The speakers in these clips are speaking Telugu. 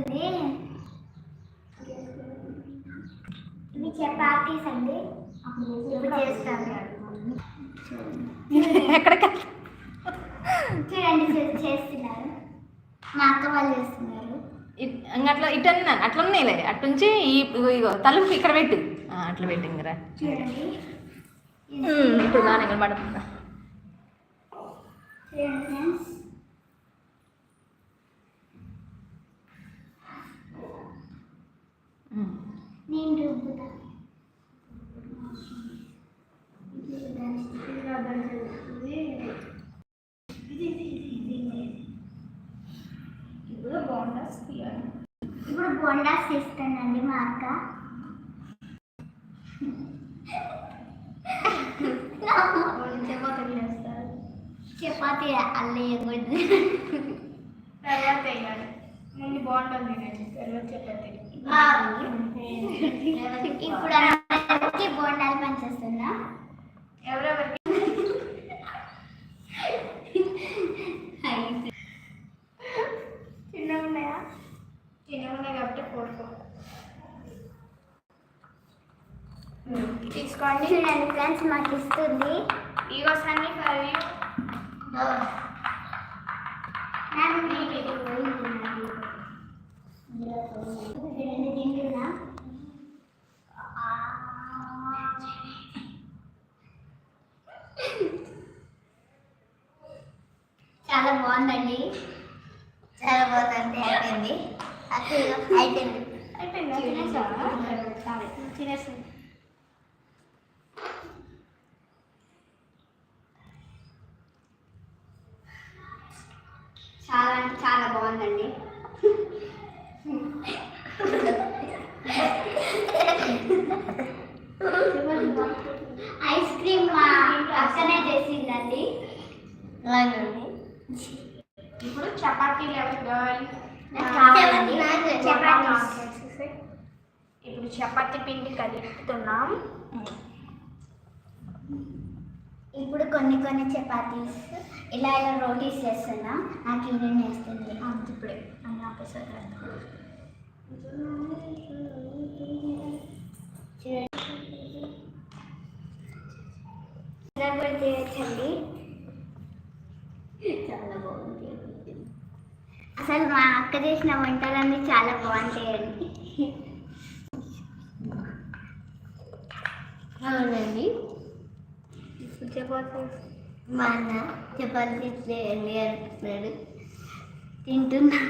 చేస్తుంది ఇవి చపాతీస్ అండి ఇప్పుడు చేస్తాను. ఎక్కడికి చూడండి చేస్తున్నారు. మా అక్క వాళ్ళు చేస్తున్నారు. ఇంక అట్లా ఇటు అన్నాను అట్లా ఉన్నాయిలే. అటు నుంచి ఈ తలుపు ఇక్కడ పెట్టు. అట్లా పెట్టు ఇంకరా చూడండి. ఇప్పుడు బాగానే కనబడుతుందా చూడండి ఫ్రెండ్స్ ఉమ్. నేను రుబ్బుతా ఇప్పుడు తీయాలి ఇప్పుడు బొండాస్ చేస్తానండి మా అక్క. చపాతీలు వేస్తారు చపాతీ అల్లేయకూడదు తర్వాత వేయాలి. ముందు బాగుంటుంది తినండి తర్వాత చపాతీ. ఇప్పుడు అందరికి బోండాలు పనిచేస్తున్నా ఎవరెవరికి చిన్నగా ఉన్నాయా చిన్నగా ఉన్నాయి కాబట్టి కోరుకో తీసుకోండి చూడండి ఫ్రెండ్స్ మాకు ఇస్తుంది ఇగో సన్నీ ఫర్ యూ. నాకు తింటున్నా చాలా బాగుందండి. చాలా బాగుంది అయిపోయింది. అయిపోయింది. చాలా అంటే చాలా బాగుందండి ఐస్ క్రీమ్ మా అక్కనే చేసిందండి. ఇప్పుడు చపాతీలు ఎవరు కావాలి ఇప్పుడు చపాతీ పిండి కలుపుతున్నాం. ఇప్పుడు కొన్ని కొన్ని చపాతీస్ ఇలా ఇలా రోటీస్ చేస్తున్నా. నాకు ఇది వేస్తుంది అంత ఇప్పుడే. అన్నీ ఆపేసారు ఇలా కూడా చేయొచ్చండి చాలా బాగుంది. అసలు మా అక్క చేసిన వంటలన్నీ చాలా బాగుంటాయండి. అవునండి. చపాతీ. మా అన్న చపాతీ చేయండి అంటున్నాడు? తింటున్నా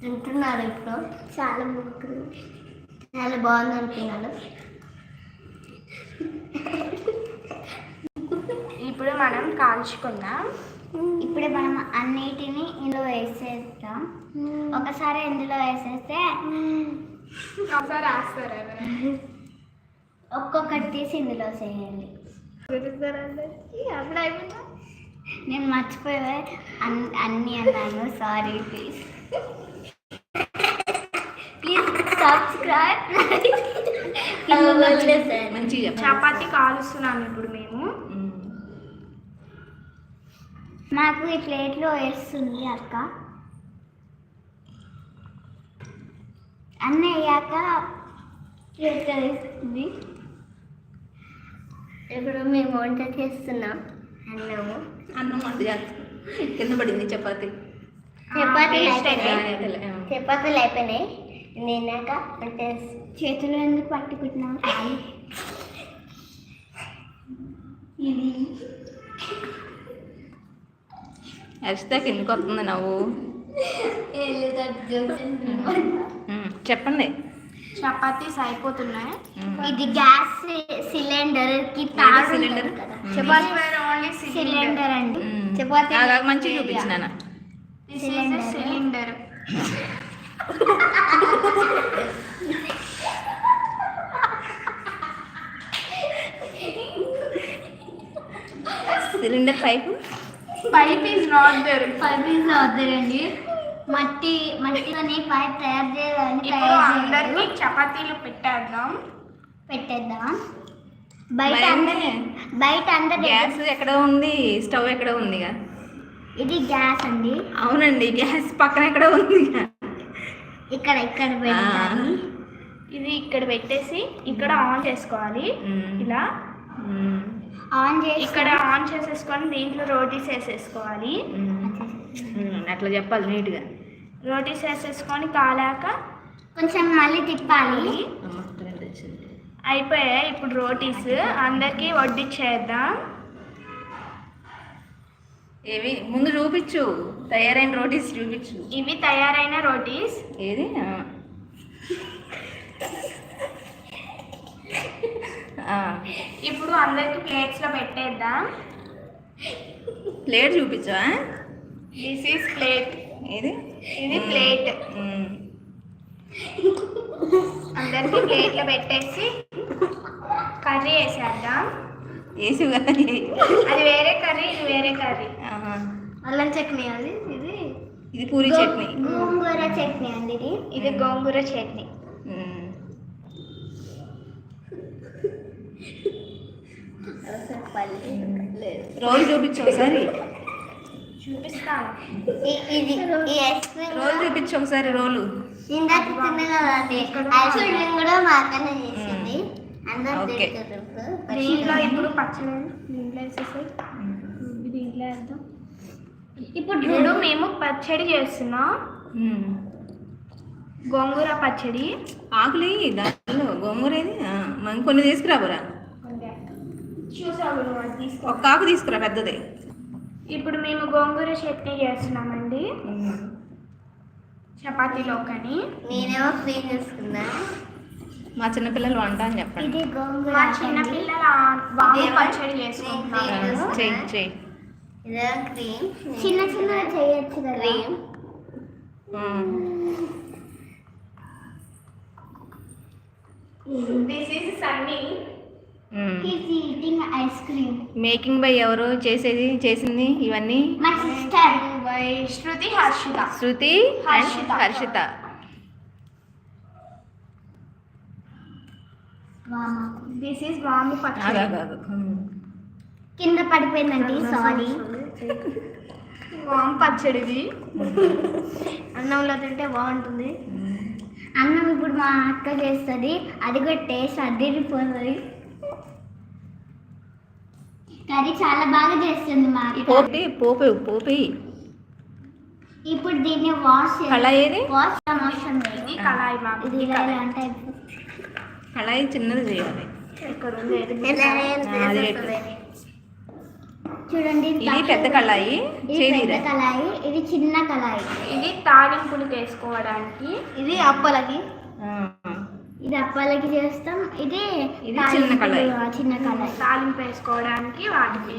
తింటున్నాడు ఇప్పుడు. చాలా బాగుంది. చాలా బాగుంది అంటున్నాడు ఇప్పుడు మనం కాల్చుకుందాం. ఇప్పుడే మనం అన్నిటిని ఇందులో వేసేస్తాం ఒకసారి ఇందులో వేసేస్తే ఒకసారి వేస్తారు ఎవరైనా ఒక్కొక్కటి తీసి ఇందులో అప్పుడు అయిపోయిందా నేను మర్చిపోయే అన్ అన్నీ అన్నాను. Sorry please please subscribe. Chapati కాలుస్తున్నాం ఇప్పుడు మేము. మాకు ఈ ప్లేట్లో వేస్తుంది అక్క. అన్నీ అయ్యాక ప్లేట్లో వేస్తుంది. ఇప్పుడు మేము వంట చేస్తున్నాం అన్నము. అన్నం వంట చేస్తాం. కింద పడింది చపాతి. చపాతీలు అయిపోయినాయి. చపాతీలు అయిపోయినాయి. నిన్నాక అంటే చేతులు ఎందుకు పట్టుకుంటున్నాం ఇది హర్షిత కిందకి వస్తుంది నవ్వు? చెప్పండి. చపాతీస్ అయిపోతున్నాయి. ఇది గ్యాస్ సిలిండర్కి సిలిండర్? చపాతీ వేరే ఓన్లీ సిలిండర్. అండి. చపాతీ అలాగ మంచిగా చూపించినాను Cylinder. Cylinder. Cylinder pipe? Pipe is not there pipe వద్దరండి మట్టి మట్టితోని పైప్ తయారు చేయాలని ఇప్పుడు అందరికి. చపాతీలు పెట్టేద్దాం. పెట్టేద్దాం. బయట. అందరి బయట అందరి గ్యాస్ ఎక్కడ ఉంది? స్టవ్ ఎక్కడ ఉందిగా? ఇది గ్యాస్ అండి. అవునండి గ్యాస్ పక్కన ఎక్కడ ఉంది ఇక్కడ ఇక్కడ పెట్టాలి. ఇది ఇక్కడ పెట్టేసి ఇక్కడ ఆన్ చేసుకోవాలి. ఇలా. ఆన్ చేసి ఇక్కడ ఆన్ చేసేసుకొని దీంట్లో రోటీస్ వేసేసుకోవాలి. అట్లా చెప్పాలి నీట్గా. రోటీస్ వేసేసుకొని కాలాక కొంచెం మళ్ళీ తిప్పాలి. అయిపోయాయి ఇప్పుడు రోటీస్. అందరికీ వడ్డిచ్చేద్దాం. ఏవి? ముందు చూపించు. తయారైన రోటీస్ చూపించు. ఇవి తయారైన రోటీస్. ఏది. ఇప్పుడు అందరికి ప్లేట్స్లో పెట్టేద్దాం. ప్లేట్ చూపించా దిస్ ఈస్ ప్లేట్ ఏది ఇది ప్లేట్. అందరికి ప్లేట్లో పెట్టేసి కర్రీ వేసేద్దాం. వేసి అది. వేరే కర్రీ ఇది వేరే కర్రీ. అల్లం చట్నీ అది ఇది. ఇది పూరి చట్నీ. గోంగూర చట్నీ అండి ఇది. ఇది గోంగూర చట్నీ మ్మ్. రోజు చూపించు ఒకసారి? చూపిస్తాను. ఇది రోల్ చూపించు ఒకసారి రోలు. ఇందాక తిన్న కదండి ఐస్ క్రీమ్ కూడా మా అక్కనే చేసింది. అందరు ఓకే. తింటారు దీంట్లో ఇప్పుడు పచ్చడి దీంట్లో వేసేసి ఇది దీంట్లో వేద్దాం. ఇప్పుడు ఇప్పుడు మేము పచ్చడి చేస్తున్నాం. గోంగూర పచ్చడి. ఆకులి దాంట్లో గోంగూర ఏది? మనం కొన్ని తీసుకురాబోరా? ఒక్క ఆకు తీసుకురా పెద్దది. ఇప్పుడు మేము గోంగూర చట్నీ చేస్తున్నామండి. మ్మ్. చపాతీలోకని. నేనేమో ఫ్రీ చేసుకున్నా మా చిన్నపిల్లలు వంట అని చెప్పండి. ఇది గోంగూర మా చిన్న పిల్లల వాము పచ్చడి చెయ్యి చెయ్యి. ఇదే క్రీమ్. చిన్న చిన్నగా చేయొచ్చు కదా. Cream. This is Sunny ice cream making by ఎవరు చేసేది చేసింది ఇవన్నీ? My sister by Shruti Harshita Shruti Harshita. Harshita this is వాము. కింద పడిపోయిందండి సారీ. వాము పచ్చడిది. అన్నంలో తింటే బాగుంటుంది. అన్నం ఇప్పుడు మా అక్క చేస్తుంది అది కూడా టేస్ట్ అదిరిపోతుంది. కర్రీ చాలా బాగా చేస్తుంది మా పోపి పోపు పోపి. ఇప్పుడు దీన్ని వాష్ కళాయి ఏది? వాష్ అవసరం లేదు ఇది కళాయి మాకు ఇది కళాయి. అంటే కళాయి చిన్నది చేయాలి. చూడండి ఇది పెద్ద కళాయి. ఇది పెద్ద కళాయి. ఇది చిన్న కళాయి. ఇది తాలింపులకు వేసుకోవడానికి. ఇది అప్పలకి. ఇది అప్పాలకి చేస్తాం. ఇది చిన్న కళాయి. చిన్న కళాయి. తాలింపు వేసుకోవడానికి వాటికి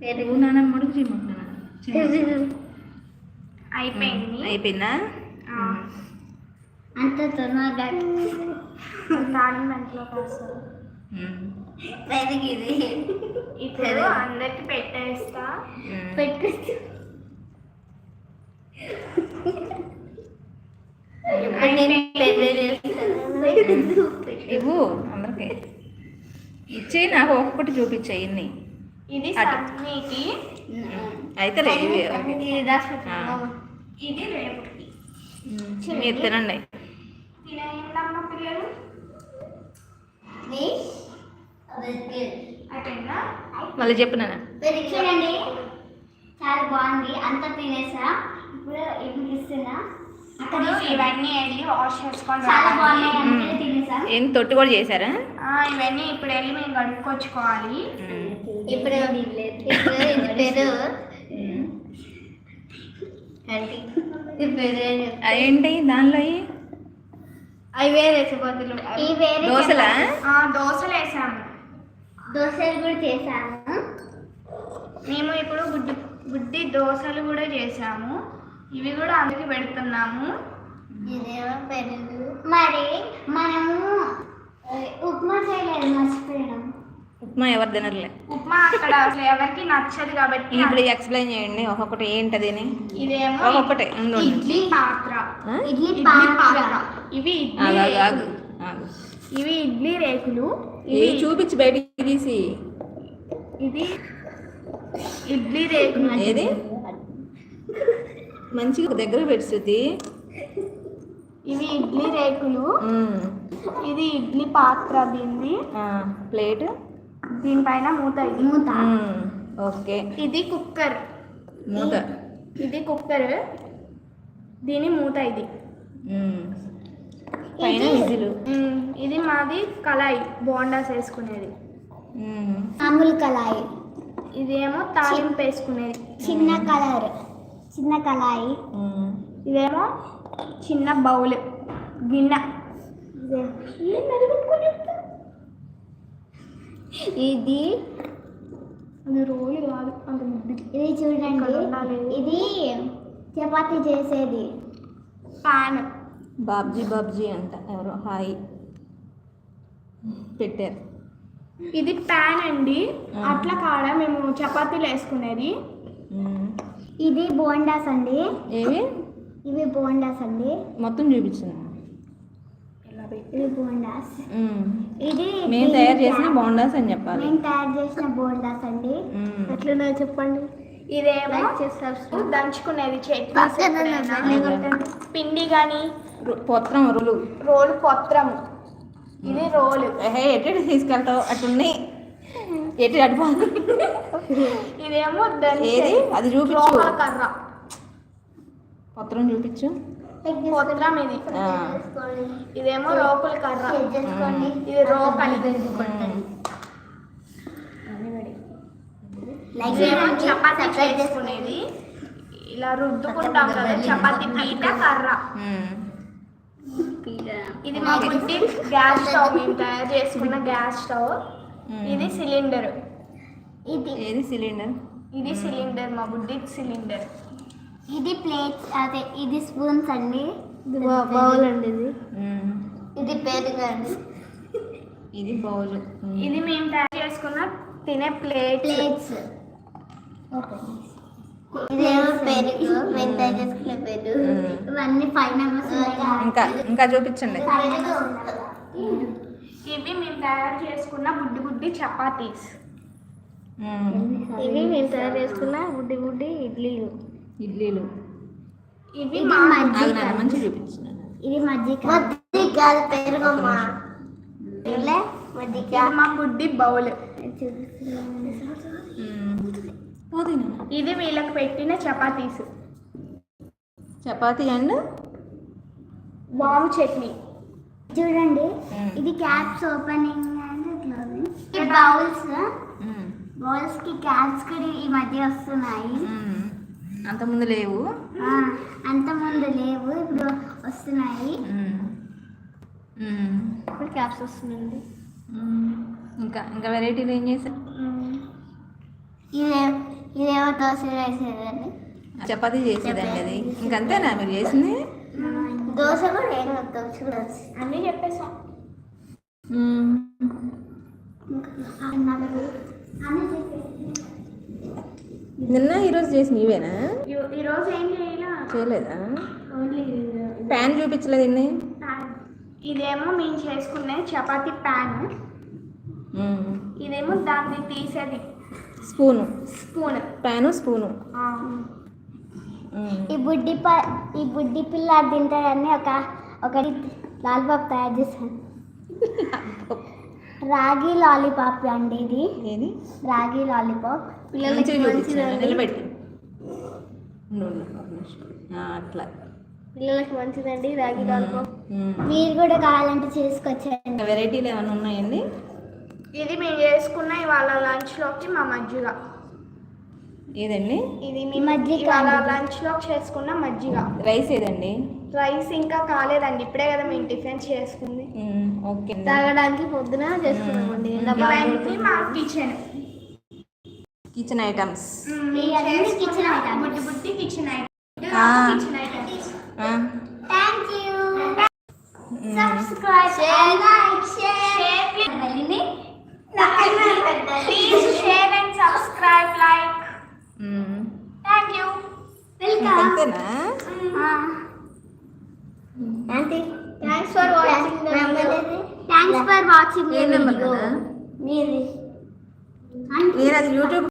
పెరుగు నాన్న చేయమంటున్నా. అయిపోయింది. అంత తొందరగా తాలింపు ఎంతలోకి వస్తుంది మ్మ్. పెరిగింది ఇప్పుడు అందరికి పెట్టేస్తా. మ్మ్. ఇవ్వు అందరికి. ఇచ్చే నాకు ఒక్కొక్కటి చూపించాయి ఇన్ని. ఇది అయితే. మీరు తినండి. మళ్ళీ చెప్పు నాన్న. చూడండి. చాలా బాగుంది. అంతా తినేసా? ఇప్పుడు ఇస్తున్నా ఇవన్నీ వెళ్ళి వాష్ చేసుకొని చాలా రావాలి. బాగున్నాయి అందుకే తినేసా ఏం తొట్టు కూడా చేశారా? ఆ, ఇవన్నీ ఇప్పుడు వెళ్ళి మేము కడుక్కొచ్చుకోవాలి. ఇప్పుడు ఇప్పుడు ఇది పెరుగు అవేంటి దానిలో? అవి వేరే వేరే దోశలా? ఆ, దోశలు వేసాము. దోశలు కూడా చేశాను మేము ఇప్పుడు గుడ్డి గుడ్డి దోశలు కూడా చేసాము. ఇవి కూడా అందరికి పెడుతున్నాము. ఇదేమో పెరుగు. మరి మనము ఉప్మా చేయలేదు మర్చిపోయినాం. ఉప్మా ఎవరు తినరులే. ఉప్మా అక్కడ అసలు ఎవరికి నచ్చదు కాబట్టి ఇప్పుడు ఎక్స్ప్లెయిన్ చేయండి ఒక్కొక్కటి ఏంటది అని ఇదేమో ఒక్కొక్కటి. ఇడ్లీ పాత్ర? ఇడ్లీ పాత్ర. ఇవి. ఇవి ఇడ్లీ రేకులు. ఇవి ఇవి చూపించి బయటికి తీసి. ఇది ఇడ్లీ రేకులు. ఏది? మంచిగా దగ్గర శృతి ఇవి ఇడ్లీ రేకులు. ఇది ఇడ్లీ పాత్ర దీన్ని ఆ, ప్లేట్? దీనిపైన మూత ఇది. మూత. ఓకే. ఇది కుక్కర్. మూత. ఇది కుక్కర్. దీని మూత ఇది. పైన విజిలు. ఇది మాది కళాయి బోండాస్ వేసుకునేది. మ్మ్. మామూలు కళాయి. ఇదేమో తాలింపు వేసుకునేది. చిన్న కలర్. చిన్న కళాయి. ఇదేమో చిన్న బౌల్. గిన్నె. ఇది అది రోలు కాదు అంత ముద్దు. ఇది చూడండి. ఇది చపాతీ చేసేది. పాన్. బాబ్జీ బాబ్జీ అంట. ఎవరో హాయ్ పెట్టారు. ఇది ప్యాన్ అండి. అట్లా కాడ మేము చపాతీలు వేసుకునేది. ఇది బోండాస్ అండి. ఏవి? ఇవి బోండాస్ అండి. మొత్తం చూపించింది ఇవి బోండాస్. ఇది మేము తయారు చేసిన బోండాస్ అని చెప్పాలి. మేము తయారు చేసిన బోండాస్ అండి. ఎట్లున్నా చెప్పండి. ఇదేమో దంచుకునేది చట్నీ. పిండి కానీ పొత్రం రులు. రోలు పొత్రము. ఇది రోలు. హే ఎటు తీసుకెళ్తావు? అటున్నాయి. ఎటు అటు ఇదేమో ఏది? అది చూపించు. కర్ర. పత్రం చూపించు. పొత్రం ఇది. ఇదేమో రోకుల కర్ర. చేసుకోండి ఇది రోకలి. లైక్ ఇదేమో చేయండి, చపాతీ చేసుకునేది. ఇలా రుద్దుకుంటాం కదా చపాతీ పీట కర్ర. మ్మ్. ఇది మా బుద్ధి గ్యాస్ స్టవ్. మేము తయారు చేసుకున్న గ్యాస్ స్టవ్. ఇది సిలిండర్. ఇది. ఏది సిలిండర్? ఇది సిలిండర్ మా బుద్ధి సిలిండర్. ఇది ప్లేట్స్ అదే ఇది స్పూన్స్ అండి. బౌల్ అండి ఇది. మ్మ్. ఇది పెరుగు అండి. ఇది బౌల్. ఇది మేము తయారు చేసుకున్న తినే ప్లేట్ ప్లేట్స్. ఇదేమో పెరుగు? మేము తయారు చేసుకునే పెరుగు. మ్మ్. ఇవన్నీ ఫైవ్ మెంబర్స్ ఇంకా ఇంకా చూపించండి. ఇవి మేము తయారు చేసుకున్న బుడ్డి బుడ్డి చపాతీస్. ఇవి మేము తయారు చేసుకున్న బుడ్డి బుడ్డి ఇడ్లీలు. ఇడ్లీలు. ఇవి ఇది మా మజ్జిగ. చూపించిన ఇది మజ్జిగ. మజ్జిగ కాదు పెరుగమ్మా మజ్జిగ. ఇది మా బుడ్డి బౌల్. పోదీనా. ఇది వీళ్ళకి పెట్టిన చపాతీస్. చపాతీ అండ్? వాము చట్నీ. చూడండి. ఇది క్యాప్స్ ఓపెనింగ్ అండ్ క్లోజింగ్. ఈ బౌల్స్. బౌల్స్కి క్యాప్స్ కూడా ఈ మధ్య వస్తున్నాయి. మ్మ్. అంతకుముందు లేవు. ఆ, అంత ముందు లేవు ఇప్పుడు వస్తున్నాయి. ఇప్పుడు క్యాప్స్ వస్తుందండి. మ్మ్. ఇంకా ఇంకా వెరైటీలు ఏం చేశారు? ఇదే ఇదేమో దోశ వేసేదండి చపాతీ చేసేదండి అది. ఇంకంతేనా మీరు చేసింది? దోశ కూడా కూడా అన్నీ చెప్పేసాం నిన్న ఈరోజు చేసిన ఇవేనా ఈ- ఈరోజు ఏం చేయాల? చేయలేదా? ఓన్లీ ప్యాన్ చూపించలేదు ఇన్ని ఇదేమో మేము చేసుకునే చపాతీ ప్యాన్. ఇదేమో దాన్ని తీసేది. స్పూను. స్పూన్. Pan spoon. ఈ బుడ్డి ప ఈ బుడ్డి పిల్ల తింటారని ఒక ఒకటి లాలీపాప్ తయారు చేశాను. రాగి లాలీపాప్ అండి ఇది. ఏది? రాగి లాలీపాప్. చూపించాను నిలబెట్టి. అట్లా. పిల్లలకి మంచిదండి రాగి లాలిపాప్. మీరు కూడా కావాలంటే చేసుకొచ్చండి. ఇంకా వెరైటీలు ఏమైనా ఉన్నాయండి? ఇది మేము చేసుకున్న ఇవాళ లంచ్లోకి మా మజ్జిగ. ఏదండి? ఇది ఈ మజ్జిగ. లంచ్లోకి చేసుకున్న మజ్జిగ. రైస్ ఏదండి? రైస్ ఇంకా కాలేదండి. ఇప్పుడే కదా మేము టిఫిన్ చేసుకుంది. ఓకే. తాగడానికి పొద్దున చేసుకున్నామండి. ఇవన్నీ మా కిచెన్ కిచెన్ ఐటమ్స్. బుట్టి బుట్టి కిచెన్ ఐటమ్ ఆ. కిచెన్ ఐటమ్స్ ఆ, thank you. Subscribe like share please share and subscribe like hmm. Thank you welcome అంతేనా ఆంటీ థ్యాంక్స్ ఫర్ వాచింగ్ నాన్న? మీది నేను అది యూట్యూబ్